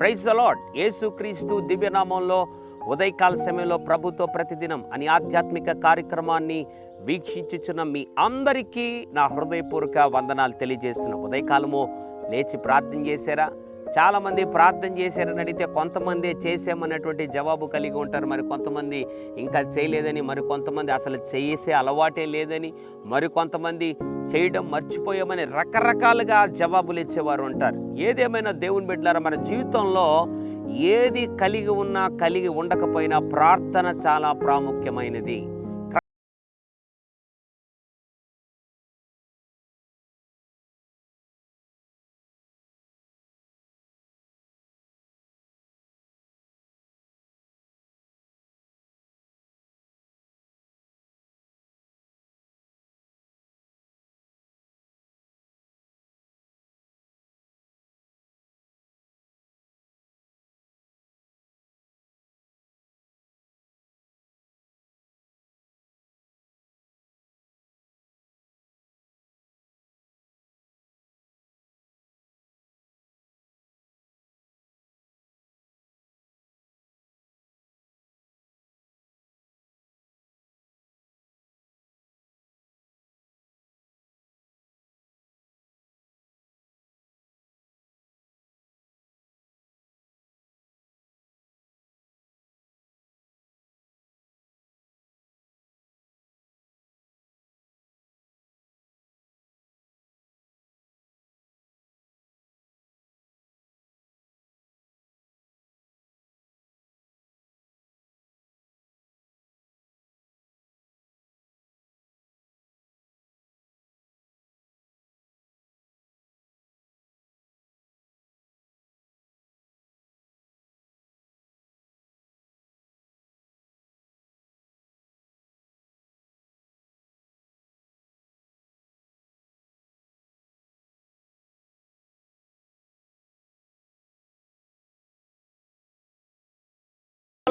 Praise అలాడ్ యేసుక్రీస్తు దివ్యనామంలో ఉదయకాల సమయంలో ప్రభుత్వ ప్రతిదినం అని ఆధ్యాత్మిక కార్యక్రమాన్ని వీక్షించుచున్న మీ అందరికీ నా హృదయపూర్వక వందనాలు తెలియజేస్తున్న ఉదయకాలము. లేచి ప్రార్థన చేశారా? చాలామంది ప్రార్థన చేశారని అడిగితే కొంతమంది చేసామన్నటువంటి జవాబు కలిగి ఉంటారు. మరి కొంతమంది ఇంకా చేయలేదని మరి కొంతమంది అసలు చేసే అలవాటే లేదని మరి కొంతమంది చేయడం మర్చిపోయామని రకరకాలుగా జవాబులు ఇచ్చేవారు ఉంటారు. ఏదేమైనా దేవుని బిడ్డలారా మన జీవితంలో ఏది కలిగి ఉన్నా కలిగి ఉండకపోయినా ప్రార్థన చాలా ప్రాముఖ్యమైనది.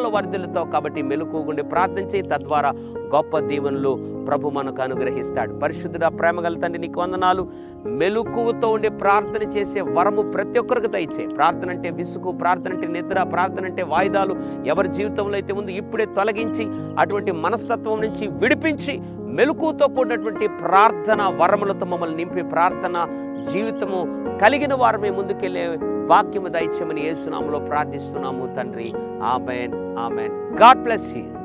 వర్ధులతో కాబట్టి మెలుకుగుండి ప్రార్థన తద్వారా గొప్ప దీవెనలు ప్రభు మనకు అనుగ్రహిస్తాడు. పరిశుద్ధుడ ప్రేమగల తండ్రి నీకు వందనాలు. మెలుకువతో ఉండి ప్రార్థన చేసే వరము ప్రతి ఒక్కరికి దయచే ప్రార్థన అంటే విసుగు ప్రార్థన అంటే నిద్ర ప్రార్థన అంటే వాయిదాలు. ఎవరి జీవితంలో అయితే ఉందో ఇప్పుడే తొలగించి అటువంటి మనస్తత్వం నుంచి విడిపించి మెలుకుతో కూడినటువంటి ప్రార్థన వరములతో మమ్మల్ని నింపి ప్రార్థన జీవితము కలిగిన వారమే ముందుకెళ్ళే వాక్యము దయచేయమని యేసునామలో ప్రార్థిస్తున్నాము తండ్రి. Amen amen. God bless you.